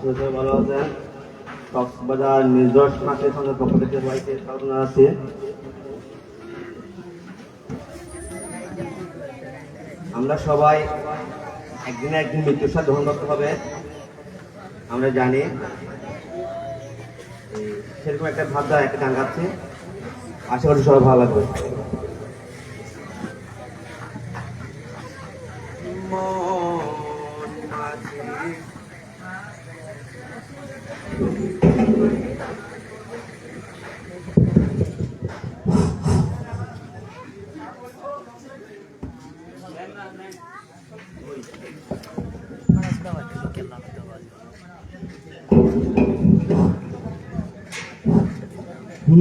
আসলে ভালো আছেন। কক্সবাজার নির্দোষ মাঠের সঙ্গে পক্ষ থেকে সবাইকে স্বাগত জানাচ্ছি। আমরা সবাই একদিন একদিন মৃত্যুর সাথে গ্রহণ করতে হবে, আমরা জানি। সেরকম একটা ভাব দ্বারা একটা গান আশা করি সবাই ভালো লাগবে। মন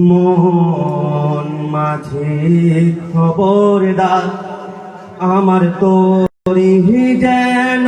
মন মাঝে খবরদার আমার তো যেন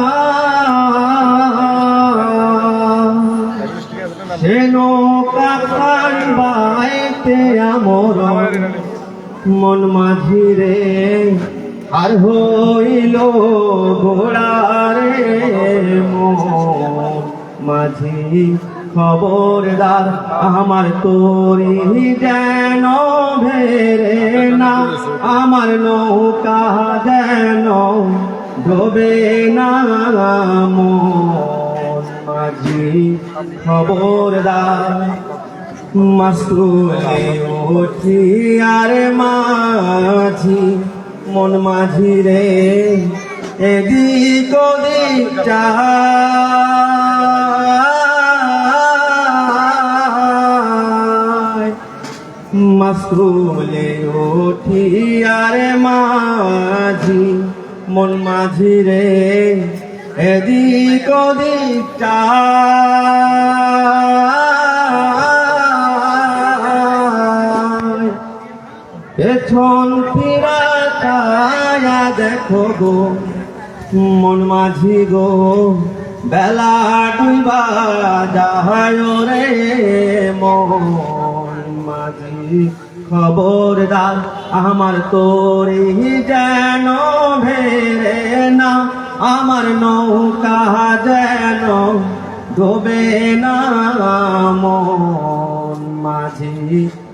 বাইতে আমর মন মাঝি রে, আর হইল ঘোড়ারে মাঝি খবরদার, আমার তোরি যেন ভেরে না, আমার নৌকা যেন ডোবে না মাঝি খবরদার মাসুলে উঠি আর মাঝি, মন মাঝি রে, এদিক ওদিক মাসুলে উঠি আর মাঝি, মন মাঝি রে, এদিক ওদিক যায় পেছন ফিরা তায়া দেখো গো, মন মাঝি গো, বেলা ডুবা যায় রে মন মাঝি। খবরদার আমার তোরে যেন ভেরে না, আমার নৌকা যেন ডোবে না, মন মাঝি।